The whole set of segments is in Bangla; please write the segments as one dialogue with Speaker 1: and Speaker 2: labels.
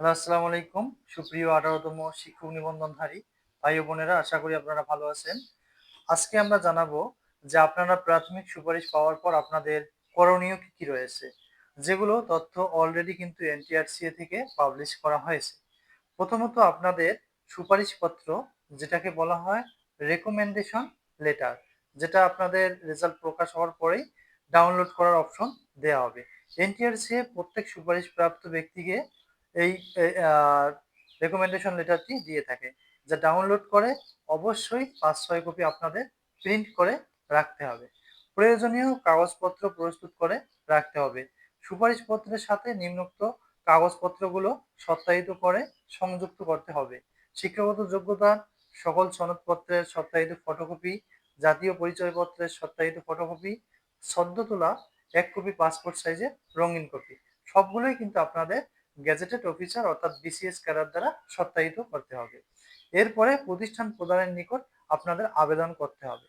Speaker 1: হ্যালো, আসসালামু আলাইকুম। সুপ্রিয় আঠারোতম শিক্ষক নিবন্ধনধারী ভাই বোনেরা, আশা করি আপনারা ভালো আছেন। আজকে আমরা জানাব যে আপনারা প্রাথমিক সুপারিশ পাওয়ার পর আপনাদের করণীয় কি কি রয়েছে, যেগুলো তথ্য অলরেডি কিন্তু এনটিআরসিএ থেকে পাবলিশ করা হয়েছে। প্রথমত আপনাদের সুপারিশপত্র, যেটাকে বলা হয় রেকমেন্ডেশন লেটার যেটা আপনাদের রেজাল্ট প্রকাশ হওয়ার পরেই ডাউনলোড করার অপশন দেওয়া হবে। এনটিআরসিএ প্রত্যেক সুপারিশপ্রাপ্ত ব্যক্তিকে এই রেকমেন্ডেশন লেটারটি দিয়ে থাকে, যা ডাউনলোড করে অবশ্যই পাঁচ, ছয় কপি আপনাদের প্রিন্ট করে রাখতে হবে। প্রয়োজনীয় কাগজপত্র প্রস্তুত করে রাখতে হবে। সুপারিশপত্রের সাথে নিম্নোক্ত কাগজপত্রগুলো সত্যায়িত করে সংযুক্ত করতে হবে। শিক্ষাগত যোগ্যতা, সকল সনদপত্রের সত্যায়িত ফটোকপি জাতীয় পরিচয়পত্রের সত্যায়িত ফটোকপি সদ্য তোলা এক কপি পাসপোর্ট সাইজের রঙিন কপি সবগুলোই কিন্তু আপনাদের গ্যাজেটেড অফিসার অর্থাৎ বিসিএস ক্যাডার দ্বারা সত্যায়িত করতে হবে। এরপরে প্রতিষ্ঠান প্রদানের নিকট আপনাদের আবেদন করতে হবে।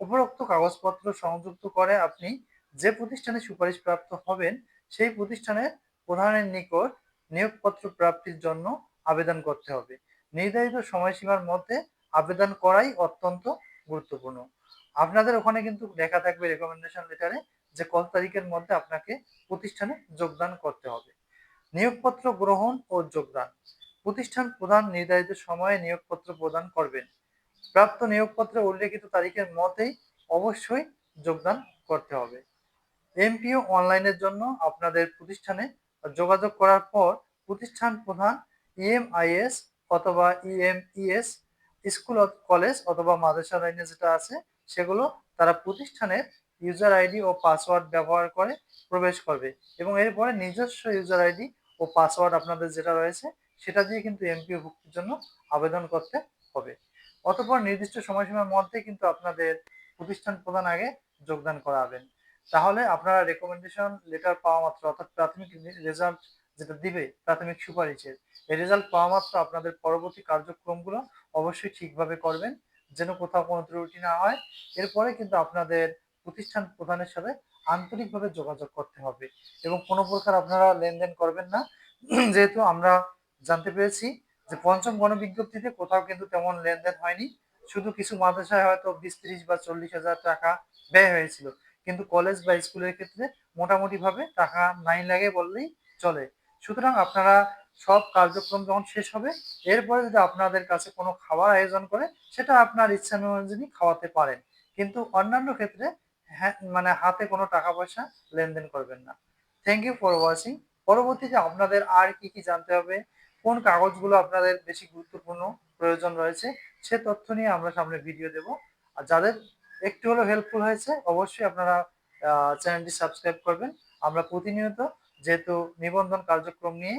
Speaker 1: উপরোক্ত কাগজপত্র সংযুক্ত করে আপনি যে প্রতিষ্ঠানে সুপারিশপ্রাপ্ত হবেন, সেই প্রতিষ্ঠানের প্রধানের নিকট নিয়োগপত্র প্রাপ্তির জন্য আবেদন করতে হবে। নির্ধারিত সময়সীমার মধ্যে আবেদন করাই অত্যন্ত গুরুত্বপূর্ণ। আপনাদের ওখানে কিন্তু লেখা থাকবে রেকমেন্ডেশন লেটারে যে কত তারিখের মধ্যে আপনাকে প্রতিষ্ঠানে যোগদান করতে হবে। নিয়োগপত্র গ্রহণ ও যোগদান। প্রতিষ্ঠান প্রধান নির্ধারিত সময়ে নিয়োগপত্র প্রদান করবেন। প্রাপ্ত নিয়োগপত্রে উল্লেখিত তারিখের মতেই অবশ্যই যোগদান করতে হবে। এমপিও অনলাইনের জন্য আপনাদের প্রতিষ্ঠানে যোগাযোগ করার পর প্রতিষ্ঠান প্রধান ইএমআইএস অথবা ইএমইএস স্কুল কলেজ অথবা মাদ্রাসা লাইনে যেটা আছে, সেগুলো তারা প্রতিষ্ঠানের ইউজার আইডি ও পাসওয়ার্ড ব্যবহার করে প্রবেশ করবে এবং এরপরে নিজস্ব ইউজার আইডি ও পাসওয়ার্ড আপনাদের যেটা রয়েছে, সেটা দিয়ে কিন্তু এমপিও ভুক্তির জন্য আবেদন করতে হবে। অতপর নির্দিষ্ট সময়সীমার মধ্যে কিন্তু আপনাদের প্রতিষ্ঠান প্রদান আগে যোগদান করাবেন। তাহলে আপনারা রেকমেন্ডেশন লেটার পাওয়া মাত্র, অর্থাৎ প্রাথমিক রেজাল্ট যেটা দিবে, প্রাথমিক সুপারিশের। এই রেজাল্ট পাওয়া মাত্র আপনাদের পরবর্তী কার্যক্রমগুলো অবশ্যই ঠিকভাবে করবেন, যেন কোথাও কোনো ত্রুটি না হয়। এরপরে কিন্তু আপনাদের প্রতিষ্ঠান প্রধানের সাথে আন্তরিকভাবে যোগাযোগ করতে হবে এবং কোনো প্রকার আপনারা লেনদেন করবেন না। যেহেতু আমরা জানতে পেরেছি যে পঞ্চম গণবিজ্ঞপ্তিতে কোথাও কিন্তু তেমন লেনদেন হয়নি। শুধু কিছু মাদ্রাসায় হয়তো বিশ ত্রিশ বা চল্লিশ হাজার টাকা ব্যয় হয়েছিল। কিন্তু কলেজ বা স্কুলের ক্ষেত্রে মোটামুটিভাবে টাকা নাই লাগে বললেই চলে। সুতরাং আপনারা সব কার্যক্রম যখন শেষ হবে, এরপরে যদি আপনাদের কাছে কোনো খাবার আয়োজন করে, সেটা আপনার ইচ্ছা অনুযায়ী খাওয়াতে পারেন। কিন্তু অন্যান্য ক্ষেত্রে মানে হাতে কোনো টাকা পয়সা লেনদেন করবেন না। থ্যাংক ইউ ফর ওয়াচিং পরবর্তীতে আপনাদের আর কি কি জানতে হবে, কোন কাগজগুলো আপনাদের বেশি গুরুত্বপূর্ণ প্রয়োজন রয়েছে, সে তথ্য নিয়ে আমরা সামনে ভিডিও দেব। আর যাদের একটু হলেও হেল্পফুল হয়েছে, অবশ্যই আপনারা চ্যানেলটি সাবস্ক্রাইব করবেন। আমরা প্রতিনিয়ত যেহেতু নিবন্ধন কার্যক্রম নিয়ে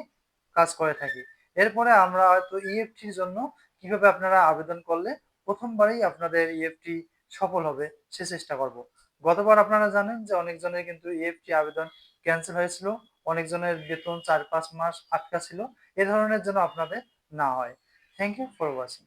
Speaker 1: কাজ করে থাকি, এরপরে আমরা হয়তো ইএফটির জন্য কীভাবে আপনারা আবেদন করলে প্রথমবারেই আপনাদের ইএফটি সফল হবে, সে চেষ্টা করব। গতবার আপনারা জানেন যে অনেকজনের কিন্তু ইএফটি আবেদন ক্যান্সেল হয়েছিল, অনেকজনের বেতন চার পাঁচ মাস আটকা ছিল, এ ধরনের জন্য আপনাদের না হয়। Thank you for watching